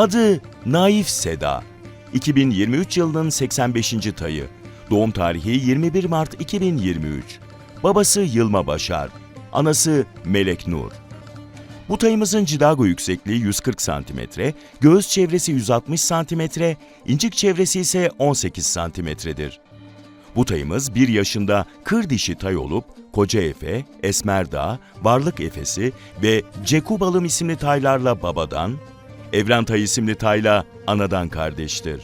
Adı Naif Seda. 2023 yılının 85. tayı. Doğum tarihi 21 Mart 2023. Babası Yılma Başar. Anası Melek Nur. Bu tayımızın cidago yüksekliği 140 cm, göğüs çevresi 160 cm, incik çevresi ise 18 cm'dir. Bu tayımız 1 yaşında kır dişi tay olup Koca Efe, Esmerdağ, Varlık Efesi ve Cekubalım isimli taylarla babadan, Evren Tay isimli tayla anadan kardeştir.